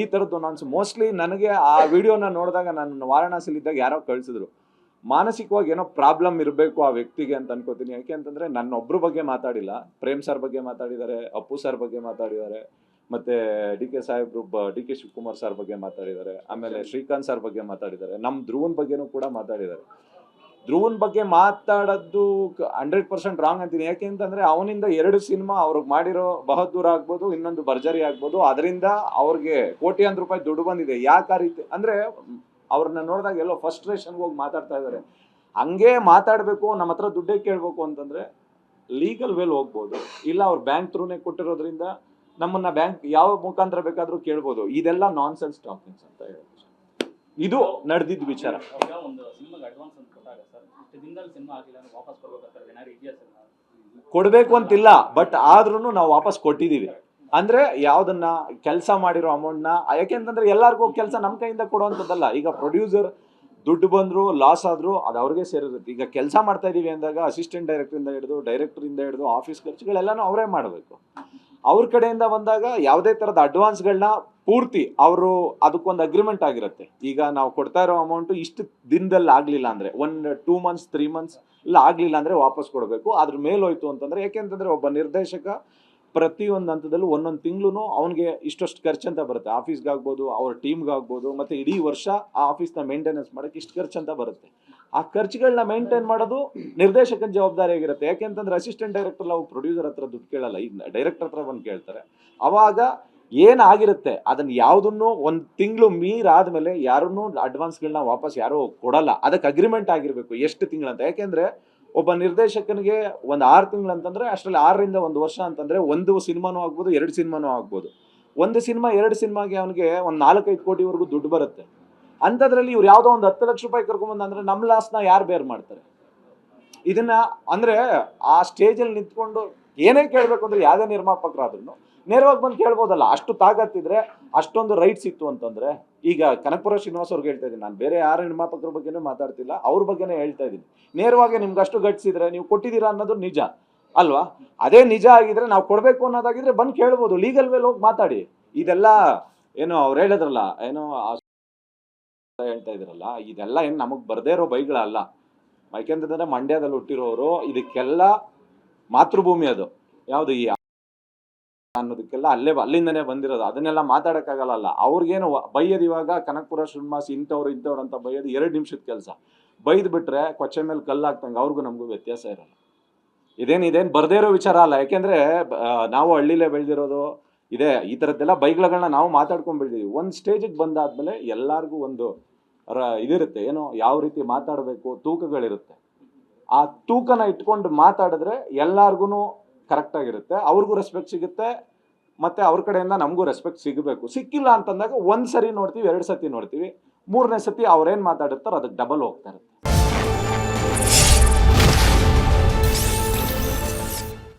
ಈ ಥರದ್ದು ನಾನು ಮೋಸ್ಟ್ಲಿ ನನಗೆ ಆ ವಿಡಿಯೋನ ನೋಡಿದಾಗ ನಾನು ವಾರಣಾಸಿಲಿದ್ದಾಗ ಯಾರೋ ಕಳಿಸಿದ್ರು. ಮಾನಸಿಕವಾಗಿ ಏನೋ ಪ್ರಾಬ್ಲಮ್ ಇರಬೇಕು ಆ ವ್ಯಕ್ತಿಗೆ ಅಂತ ಅನ್ಕೋತೀನಿ. ಯಾಕೆ ಅಂತಂದ್ರೆ ನನ್ನೊಬ್ರ ಬಗ್ಗೆ ಮಾತಾಡಿಲ್ಲ. ಪ್ರೇಮ್ ಸರ್ ಬಗ್ಗೆ ಮಾತಾಡಿದ್ದಾರೆ, ಅಪ್ಪು ಸರ್ ಬಗ್ಗೆ ಮಾತಾಡಿದ್ದಾರೆ, ಮತ್ತೆ ಡಿ ಕೆ ಸಾಹೇಬ್ರು ಡಿ ಕೆ ಶಿವಕುಮಾರ್ ಸರ್ ಬಗ್ಗೆ ಮಾತಾಡಿದ್ದಾರೆ, ಆಮೇಲೆ ಶ್ರೀಕಾಂತ್ ಸರ್ ಬಗ್ಗೆ ಮಾತಾಡಿದ್ದಾರೆ. ನಮ್ಮ ಧ್ರುವನ್ ಬಗ್ಗೆನೂ ಕೂಡ ಮಾತಾಡಿದ್ದಾರೆ. ಧ್ರುವನ್ ಬಗ್ಗೆ ಮಾತಾಡೋದು ಹಂಡ್ರೆಡ್ ಪರ್ಸೆಂಟ್ ರಾಂಗ್ ಅಂತೀನಿ. ಯಾಕೆ ಅಂತಂದ್ರೆ ಅವನಿಂದ ಎರಡು ಸಿನಿಮಾ ಅವ್ರಿಗೆ ಮಾಡಿರೋ ಬಹದ್ದೂರ್ ಆಗ್ಬೋದು, ಇನ್ನೊಂದು ಭರ್ಜರಿ ಆಗ್ಬೋದು. ಅದರಿಂದ ಅವ್ರಿಗೆ ಕೋಟ್ಯಾಂತರ ರೂಪಾಯಿ ದುಡ್ಡು ಬಂದಿದೆ. ಯಾಕೆ ಆ ರೀತಿ ಅಂದ್ರೆ ಅವ್ರನ್ನ ನೋಡಿದಾಗ ಎಲ್ಲೋ ಫಸ್ಟ್ರೇಷನ್ಗೆ ಹೋಗಿ ಮಾತಾಡ್ತಾ ಇದ್ದಾರೆ ಹಂಗೆ ಮಾತಾಡಬೇಕು, ನಮ್ಮ ಹತ್ರ ದುಡ್ಡೇ ಕೇಳಬೇಕು ಅಂತಂದ್ರೆ ಲೀಗಲ್ ವೇಲ್ ಹೋಗ್ಬೋದು. ಇಲ್ಲ ಅವ್ರು ಬ್ಯಾಂಕ್ ಥ್ರೂನೇ ಕೊಟ್ಟಿರೋದ್ರಿಂದ ನಮ್ಮನ್ನ ಬ್ಯಾಂಕ್ ಯಾವ ಮುಖಾಂತರ ಬೇಕಾದರೂ ಕೇಳ್ಬೋದು. ಇದೆಲ್ಲ ನಾನ್ ಸೆನ್ಸ್ ಟಾಕಿಂಗ್ಸ್ ಅಂತ ಹೇಳಿ ಇದು ನಡೆದಿದ್ದ ವಿಚಾರ. ಕೊಡಬೇಕು ಅಂತಿಲ್ಲ ಬಟ್ ಆದ್ರೂ ನಾವು ವಾಪಸ್ ಕೊಟ್ಟಿದೀವಿ ಅಂದ್ರೆ ಯಾವ್ದನ್ನ ಕೆಲಸ ಮಾಡಿರೋ ಅಮೌಂಟ್ನ ಯಾಕೆಂತಂದ್ರೆ ಎಲ್ಲರಿಗೂ ಕೆಲಸ ನಮ್ಮ ಕೈಯಿಂದ ಕೊಡುವಂಥದ್ದಲ್ಲ. ಈಗ ಪ್ರೊಡ್ಯೂಸರ್ ದುಡ್ಡು ಬಂದ್ರು ಲಾಸ್ ಆದ್ರು ಅದು ಅವ್ರಿಗೆ ಸೇರಿರುತ್ತೆ. ಈಗ ಕೆಲಸ ಮಾಡ್ತಾ ಇದೀವಿ ಅಂದಾಗ ಅಸಿಸ್ಟೆಂಟ್ ಡೈರೆಕ್ಟರ್ ಇಂದ ಹಿಡಿದು ಡೈರೆಕ್ಟರಿಂದ ಹಿಡಿದು ಆಫೀಸ್ ಖರ್ಚುಗಳೆಲ್ಲಾನು ಅವರೇ ಮಾಡಬೇಕು. ಅವ್ರ ಕಡೆಯಿಂದ ಬಂದಾಗ ಯಾವುದೇ ಥರದ ಅಡ್ವಾನ್ಸ್ಗಳನ್ನ ಪೂರ್ತಿ ಅವರು ಅದಕ್ಕೊಂದು ಅಗ್ರಿಮೆಂಟ್ ಆಗಿರುತ್ತೆ. ಈಗ ನಾವು ಕೊಡ್ತಾ ಇರೋ ಅಮೌಂಟು ಇಷ್ಟು ದಿನದಲ್ಲಿ ಆಗಲಿಲ್ಲ ಅಂದರೆ one two months three months ಇಲ್ಲ ಆಗಲಿಲ್ಲ ಅಂದರೆ ವಾಪಸ್ ಕೊಡಬೇಕು. ಅದ್ರ ಮೇಲೋಯ್ತು ಅಂತಂದರೆ ಯಾಕೆಂತಂದರೆ ಒಬ್ಬ ನಿರ್ದೇಶಕ ಪ್ರತಿಯೊಂದು ಹಂತದಲ್ಲೂ ಒಂದೊಂದು ತಿಂಗಳು ಅವನಿಗೆ ಇಷ್ಟಷ್ಟು ಖರ್ಚು ಅಂತ ಬರುತ್ತೆ. ಆಫೀಸ್ಗಾಗ್ಬೋದು, ಅವ್ರ ಟೀಮ್ಗಾಗ್ಬೋದು ಮತ್ತೆ ಇಡೀ ವರ್ಷ ಆ ಆಫೀಸ್ನ ಮೇಂಟೆನೆನ್ಸ್ ಮಾಡೋಕ್ಕೆ ಇಷ್ಟು ಖರ್ಚು ಅಂತ ಬರುತ್ತೆ. ಆ ಖರ್ಚುಗಳನ್ನ ಮೇಂಟೈನ್ ಮಾಡೋದು ನಿರ್ದೇಶಕನ ಜವಾಬ್ದಾರಿ ಆಗಿರುತ್ತೆ ಯಾಕೆಂತಂದ್ರೆ ಅಸಿಸ್ಟೆಂಟ್ ಡೈರೆಕ್ಟರ್ ನಾವು ಪ್ರೊಡ್ಯೂಸರ್ ಹತ್ರ ದುಡ್ಡು ಕೇಳಲ್ಲ. ಈಗ ಡೈರೆಕ್ಟರ್ ಹತ್ರ ಬಂದು ಕೇಳ್ತಾರೆ. ಅವಾಗ ಏನಾಗಿರುತ್ತೆ ಅದನ್ನ ಯಾವುದನ್ನು ಒಂದು ತಿಂಗಳು ಮೀರಾದ್ಮೇಲೆ ಯಾರನ್ನೂ ಅಡ್ವಾನ್ಸ್ಗಳನ್ನ ವಾಪಸ್ ಯಾರೂ ಕೊಡಲ್ಲ. ಅದಕ್ಕೆ ಅಗ್ರಿಮೆಂಟ್ ಆಗಿರಬೇಕು. ಎಷ್ಟು ತಿಂಗಳಂತ. ಯಾಕೆಂದ್ರೆ ಒಬ್ಬ ನಿರ್ದೇಶಕನಿಗೆ ಒಂದು ಆರು ತಿಂಗಳು ಅಂತಂದ್ರೆ ಅಷ್ಟರಲ್ಲಿ ಆರರಿಂದ ಒಂದು ವರ್ಷ ಅಂತಂದ್ರೆ ಒಂದು ಸಿನಿಮಾನೂ ಆಗ್ಬೋದು, ಎರಡು ಸಿನಿಮಾನೂ ಆಗ್ಬೋದು. ಒಂದು ಸಿನಿಮಾ, ಎರಡು ಸಿನಿಮಾಗೆ ಅವನಿಗೆ ಒಂದು ನಾಲ್ಕೈದು ಕೋಟಿವರೆಗೂ ದುಡ್ಡು ಬರುತ್ತೆ. ಅಂಥದ್ರಲ್ಲಿ ಇವ್ರು ಯಾವುದೋ ಒಂದು ಹತ್ತು ಲಕ್ಷ ರೂಪಾಯಿ ಕರ್ಕೊಂಬಂದು ನಮ್ ನಮ್ಮ ಲಾಸ್ನ ಯಾರು ಬೇರ್ ಮಾಡ್ತಾರೆ? ಇದನ್ನ ಅಂದ್ರೆ ಆ ಸ್ಟೇಜಲ್ಲಿ ನಿಂತ್ಕೊಂಡು ಏನೇ ಕೇಳಬೇಕು ಅಂದ್ರೆ ಯಾವುದೇ ನಿರ್ಮಾಪಕರಾದ್ರೂ ನೇರವಾಗಿ ಬಂದು ಕೇಳ್ಬೋದಲ್ಲ, ಅಷ್ಟು ತಾಕತ್ತಿದ್ರೆ ಅಷ್ಟೊಂದು ರೈಟ್ಸ್ ಇತ್ತು ಅಂತಂದ್ರೆ, ಈಗ ಕನಕಪುರ ಶ್ರೀನಿವಾಸ್ ಅವ್ರಿಗೆ ಹೇಳ್ತಾ ಇದ್ದೀನಿ, ನಾನು ಬೇರೆ ಯಾರು ನಿರ್ಮಾಪಕರ ಬಗ್ಗೆನೂ ಮಾತಾಡ್ತಿಲ್ಲ, ಅವ್ರ ಬಗ್ಗೆನೇ ಹೇಳ್ತಾ ಇದ್ದೀನಿ. ನೇರವಾಗಿ ನಿಮ್ಗೆ ಅಷ್ಟು ಗಟ್ಟಿಸಿದ್ರೆ ನೀವು ಕೊಟ್ಟಿದ್ದೀರಾ ಅನ್ನೋದು ನಿಜ, ಅಲ್ವಾ? ಅದೇ ನಿಜ ಆಗಿದ್ರೆ ನಾವು ಕೊಡಬೇಕು ಅನ್ನೋದಾಗಿದ್ರೆ ಬಂದು ಕೇಳ್ಬೋದು ಲೀಗಲ್ ವೇಲ್ ಹೋಗಿ ಮಾತಾಡಿ. ಇದೆಲ್ಲ, ಏನೋ ಅವ್ರು ಹೇಳಿದ್ರಲ್ಲ, ಏನೋ ಹೇಳ್ತಾ ಇದ್ರಲ್ಲ, ಇದೆಲ್ಲ ಏನು ನಮಗೆ ಬರ್ದೇ ಇರೋ ಬೈಗಳಲ್ಲ ಯಾಕೆಂತಂದ್ರೆ ಮಂಡ್ಯದಲ್ಲಿ ಹುಟ್ಟಿರೋರು ಇದಕ್ಕೆಲ್ಲ ಮಾತೃಭೂಮಿ ಅದು. ಯಾವುದು ಈ ಅನ್ನೋದಕ್ಕೆಲ್ಲ ಅಲ್ಲೇ ಅಲ್ಲಿಂದನೇ ಬಂದಿರೋದು. ಅದನ್ನೆಲ್ಲ ಮಾತಾಡಕ್ಕಾಗಲ್ಲ ಅವ್ರಿಗೇನು ಬೈಯೋದು ಇವಾಗ ಕನಕಪುರ ಶ್ರೀನಿವಾಸ್ ಇಂಥವ್ರು ಇಂಥವ್ರು ಅಂತ ಬೈಯೋದು ಎರಡು ನಿಮಿಷದ ಕೆಲಸ. ಬೈದ್ ಬಿಟ್ರೆ ಕೊಚ್ಚೆ ಮೇಲೆ ಕಲ್ಲಾಗ್ತಂಗೆ ಅವ್ರಿಗೂ ನಮಗೂ ವ್ಯತ್ಯಾಸ ಇರಲ್ಲ. ಇದೇನು ಇದೇನು ಬರದೇ ಇರೋ ವಿಚಾರ ಅಲ್ಲ. ಯಾಕೆಂದ್ರೆ ನಾವು ಹಳ್ಳಿಲೇ ಬೆಳೆದಿರೋದು ಇದೆ. ಈ ಥರದ್ದೆಲ್ಲ ಬೈಕ್ಗಳನ್ನ ನಾವು ಮಾತಾಡ್ಕೊಂಡು ಬೆಳೆದಿದ್ದೀವಿ ಒಂದು ಸ್ಟೇಜಿಗೆ ಬಂದಾದ್ಮೇಲೆ ಎಲ್ಲರಿಗೂ ಒಂದು ರ- ಇದಿರುತ್ತೆ. ಏನೋ ಯಾವ ರೀತಿ ಮಾತಾಡಬೇಕು, ತೂಕಗಳಿರುತ್ತೆ. ಆ ತೂಕನ ಇಟ್ಕೊಂಡು ಮಾತಾಡಿದ್ರೆ ಎಲ್ಲಾರ್ಗು ಕರೆಕ್ಟಾಗಿರುತ್ತೆ ಅವ್ರಿಗೂ ರೆಸ್ಪೆಕ್ಟ್ ಸಿಗುತ್ತೆ. ಮತ್ತು ಅವ್ರ ಕಡೆಯಿಂದ ನಮಗೂ ರೆಸ್ಪೆಕ್ಟ್ ಸಿಗಬೇಕು. ಸಿಕ್ಕಿಲ್ಲ ಅಂತಂದಾಗ ಒಂದು ಸರಿ ನೋಡ್ತೀವಿ, ಎರಡು ಸತಿ ನೋಡ್ತೀವಿ. ಮೂರನೇ ಸತಿ ಅವ್ರೇನು ಮಾತಾಡಿರ್ತಾರೋ ಅದಕ್ಕೆ ಡಬಲ್ ಹೋಗ್ತಾ ಇರುತ್ತೆ.